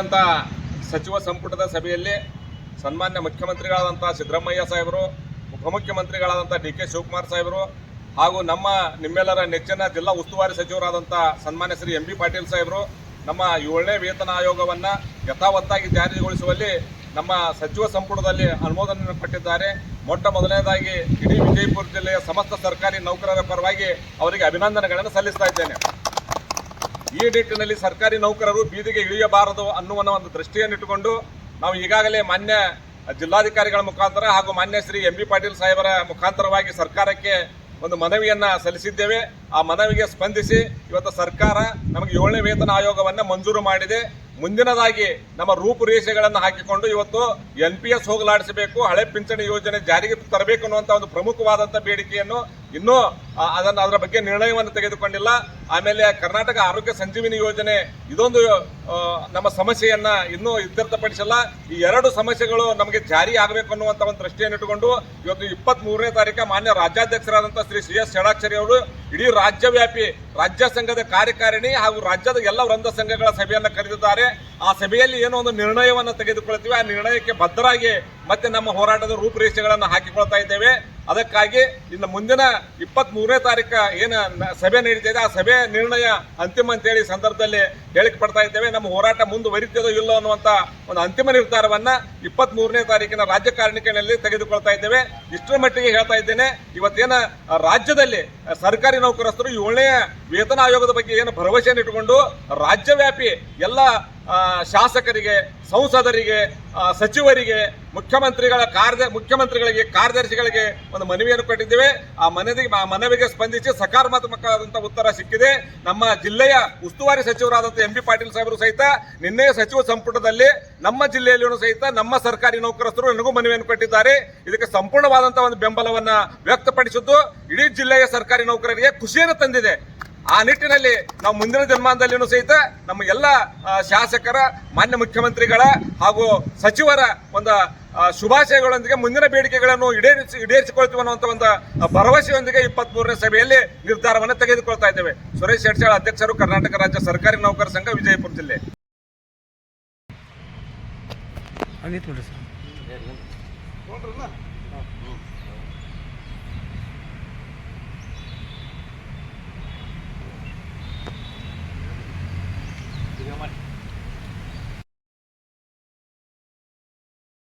ನಡೆದಂಥ ಸಚಿವ ಸಂಪುಟದ ಸಭೆಯಲ್ಲಿ ಸನ್ಮಾನ್ಯ ಮುಖ್ಯಮಂತ್ರಿಗಳಾದಂಥ ಸಿದ್ದರಾಮಯ್ಯ ಸಾಹೇಬರು, ಉಪಮುಖ್ಯಮಂತ್ರಿಗಳಾದಂಥ ಡಿ ಕೆ ಶಿವಕುಮಾರ್ ಸಾಹೇಬರು ಹಾಗೂ ನಮ್ಮ ನಿಮ್ಮೆಲ್ಲರ ನೆಚ್ಚಿನ ಜಿಲ್ಲಾ ಉಸ್ತುವಾರಿ ಸಚಿವರಾದಂಥ ಸನ್ಮಾನ್ಯ ಶ್ರೀ ಎಂ ಬಿ ಪಾಟೀಲ್ ಸಾಹೇಬರು, ನಮ್ಮ ಏಳನೇ ವೇತನ ಆಯೋಗವನ್ನು ಯಥಾವತ್ತಾಗಿ ಜಾರಿಗೊಳಿಸುವಲ್ಲಿ ನಮ್ಮ ಸಚಿವ ಸಂಪುಟದಲ್ಲಿ ಅನುಮೋದನೆ ಪಟ್ಟಿದ್ದಾರೆ ಮೊಟ್ಟ ಮೊದಲನೇದಾಗಿ ಇಡೀ ವಿಜಯಪುರ ಜಿಲ್ಲೆಯ ಸಮಸ್ತ ಸರ್ಕಾರಿ ನೌಕರರ ಪರವಾಗಿ ಅವರಿಗೆ ಅಭಿನಂದನೆಗಳನ್ನು ಸಲ್ಲಿಸ್ತಾ ಇದ್ದೇನೆ. ಈ ನಿಟ್ಟಿನಲ್ಲಿ ಸರ್ಕಾರಿ ನೌಕರರು ಬೀದಿಗೆ ಇಳಿಯಬಾರದು ಅನ್ನುವ ಒಂದು ದೃಷ್ಟಿಯನ್ನಿಟ್ಟುಕೊಂಡು ನಾವು ಈಗಾಗಲೇ ಮಾನ್ಯ ಜಿಲ್ಲಾಧಿಕಾರಿಗಳ ಮುಖಾಂತರ ಹಾಗೂ ಮಾನ್ಯ ಶ್ರೀ ಎಂ ಬಿ ಪಾಟೀಲ್ ಸಾಹೇಬರ ಮುಖಾಂತರವಾಗಿ ಸರ್ಕಾರಕ್ಕೆ ಒಂದು ಮನವಿಯನ್ನು ಸಲ್ಲಿಸಿದ್ದೇವೆ. ಆ ಮನವಿಗೆ ಸ್ಪಂದಿಸಿ ಇವತ್ತು ಸರ್ಕಾರ ನಮಗೆ ಏಳನೇ ವೇತನ ಆಯೋಗವನ್ನು ಮಂಜೂರು ಮಾಡಿದೆ. ಮುಂದಿನದಾಗಿ ನಮ್ಮ ರೂಪುರೇಷೆಗಳನ್ನು ಹಾಕಿಕೊಂಡು ಇವತ್ತು ಎನ್ ಪಿ ಎಸ್ ಹೋಗಲಾಡಿಸಬೇಕು, ಹಳೆ ಪಿಂಚಣಿ ಯೋಜನೆ ಜಾರಿಗೆ ತರಬೇಕು ಅನ್ನುವಂಥ ಒಂದು ಪ್ರಮುಖವಾದಂಥ ಬೇಡಿಕೆಯನ್ನು ಇನ್ನೂ ಅದನ್ನು ಅದರ ಬಗ್ಗೆ ನಿರ್ಣಯವನ್ನು ತೆಗೆದುಕೊಂಡಿಲ್ಲ. ಆಮೇಲೆ ಕರ್ನಾಟಕ ಆರೋಗ್ಯ ಸಂಜೀವಿನಿ ಯೋಜನೆ ಇದೊಂದು ನಮ್ಮ ಸಮಸ್ಯೆಯನ್ನ ಇನ್ನೂ ಇತ್ಯರ್ಥಪಡಿಸಲ್ಲ. ಈ ಎರಡು ಸಮಸ್ಯೆಗಳು ನಮಗೆ ಜಾರಿ ಆಗಬೇಕು ಅನ್ನುವಂಥ ಒಂದು ದೃಷ್ಟಿಯನ್ನು ಇಟ್ಟುಕೊಂಡು ಇವತ್ತು ಇಪ್ಪತ್ತ್ ಮೂರನೇ ತಾರೀಕು ಮಾನ್ಯ ರಾಜ್ಯಾಧ್ಯಕ್ಷರಾದಂಥ ಶ್ರೀ ಸಿ ಎಸ್ ಷಡಾಕ್ಷರಿ ಅವರು ಇಡೀ ರಾಜ್ಯವ್ಯಾಪಿ ರಾಜ್ಯ ಸಂಘದ ಕಾರ್ಯಕಾರಿಣಿ ಹಾಗೂ ರಾಜ್ಯದ ಎಲ್ಲ ವೃಂದ ಸಂಘಗಳ ಸಭೆಯನ್ನು ಕರೆದಿದ್ದಾರೆ. ಆ ಸಭೆಯಲ್ಲಿ ಏನೋ ಒಂದು ನಿರ್ಣಯವನ್ನು ತೆಗೆದುಕೊಳ್ತೀವಿ ಆ ನಿರ್ಣಯಕ್ಕೆ ಬದ್ಧರಾಗಿ ಮತ್ತೆ ನಮ್ಮ ಹೋರಾಟದ ರೂಪುರೇಷೆಗಳನ್ನು ಹಾಕಿಕೊಳ್ತಾ ಇದ್ದೇವೆ. ಅದಕ್ಕಾಗಿ ಇನ್ನು ಮುಂದಿನ ಇಪ್ಪತ್ತ್ ಮೂರನೇ ತಾರೀಕು ಏನು ಸಭೆ ನಡೀತಿದೆ, ಆ ಸಭೆ ನಿರ್ಣಯ ಅಂತಿಮ ಅಂತೇಳಿ ಸಂದರ್ಭದಲ್ಲಿ ಹೇಳಿಕೆ ಪಡ್ತಾ ಇದ್ದೇವೆ. ನಮ್ಮ ಹೋರಾಟ ಮುಂದುವರಿತದೋ ಇಲ್ಲೋ ಅನ್ನುವಂಥ ಒಂದು ಅಂತಿಮ ನಿರ್ಧಾರವನ್ನ ಇಪ್ಪತ್ತ್ ಮೂರನೇ ತಾರೀಕಿನ ರಾಜ್ಯ ಕಾರ್ಯಕಾರಿಣಿಯಲ್ಲಿ ತೆಗೆದುಕೊಳ್ತಾ ಇದ್ದೇವೆ. ಇಷ್ಟರ ಮಟ್ಟಿಗೆ ಹೇಳ್ತಾ ಇದ್ದೇನೆ, ಇವತ್ತೇನ ರಾಜ್ಯದಲ್ಲಿ ಸರ್ಕಾರಿ ನೌಕರಸ್ಥರು ಏಳನೇ ವೇತನ ಆಯೋಗದ ಬಗ್ಗೆ ಏನು ಭರವಸೆಯನ್ನು ಇಟ್ಟುಕೊಂಡು ರಾಜ್ಯವ್ಯಾಪಿ ಎಲ್ಲ ಶಾಸಕರಿಗೆ, ಸಂಸದರಿಗೆ ಸಚಿವರಿಗೆ, ಮುಖ್ಯಮಂತ್ರಿಗಳ ಕಾರ್ಯ, ಮುಖ್ಯಮಂತ್ರಿಗಳಿಗೆ, ಕಾರ್ಯದರ್ಶಿಗಳಿಗೆ ಒಂದು ಮನವಿಯನ್ನು ಕೊಟ್ಟಿದ್ದೇವೆ. ಆ ಮನವಿ ಮನವಿಗೆ ಸ್ಪಂದಿಸಿ ಸಕಾರಾತ್ಮಕವಾದಂಥ ಉತ್ತರ ಸಿಕ್ಕಿದೆ. ನಮ್ಮ ಜಿಲ್ಲೆಯ ಉಸ್ತುವಾರಿ ಸಚಿವರಾದಂಥ ಎಂ ಬಿ ಪಾಟೀಲ್ ಸಾಹೇಬರು ಸಹಿತ, ನಿನ್ನೆ ಸಚಿವ ಸಂಪುಟದಲ್ಲಿ ನಮ್ಮ ಜಿಲ್ಲೆಯಲ್ಲಿಯೂ ಸಹಿತ ನಮ್ಮ ಸರ್ಕಾರಿ ನೌಕರಸ್ಥರು ನನಗೂ ಮನವಿಯನ್ನು ಕೊಟ್ಟಿದ್ದಾರೆ. ಇದಕ್ಕೆ ಸಂಪೂರ್ಣವಾದಂಥ ಒಂದು ಬೆಂಬಲವನ್ನು ವ್ಯಕ್ತಪಡಿಸಿದ್ದು, ಇಡೀ ಜಿಲ್ಲೆಯ ಸರ್ಕಾರಿ ನೌಕರರಿಗೆ ಖುಷಿಯನ್ನು ತಂದಿದೆ. ಆ ನಿಟ್ಟಿನಲ್ಲಿ ನಾವು ಮುಂದಿನ ಜನ್ಮಾನದಲ್ಲಿಯೂ ಸಹಿತ ನಮ್ಮ ಎಲ್ಲ ಶಾಸಕರ ಮಾನ್ಯ ಮುಖ್ಯಮಂತ್ರಿಗಳ ಹಾಗೂ ಸಚಿವರ ಒಂದು ಶುಭಾಶಯಗಳೊಂದಿಗೆ ಮುಂದಿನ ಬೇಡಿಕೆಗಳನ್ನು ಈಡೇರಿಸಿ ಈಡೇರಿಸಿಕೊಳ್ತೀವಿ ಅನ್ನುವಂಥ ಒಂದು ಭರವಸೆಯೊಂದಿಗೆ ಇಪ್ಪತ್ತ್ ಮೂರನೇ ಸಭೆಯಲ್ಲಿ ನಿರ್ಧಾರವನ್ನು ತೆಗೆದುಕೊಳ್ತಾ ಇದ್ದೇವೆ. ಸುರೇಶ್ ಶೆಟ್ಸಾಳ್ ಅಧ್ಯಕ್ಷರು ಕರ್ನಾಟಕ ರಾಜ್ಯ ಸರ್ಕಾರಿ ನೌಕರ ಸಂಘ ವಿಜಯಪುರ ಜಿಲ್ಲೆ. ಸರ್.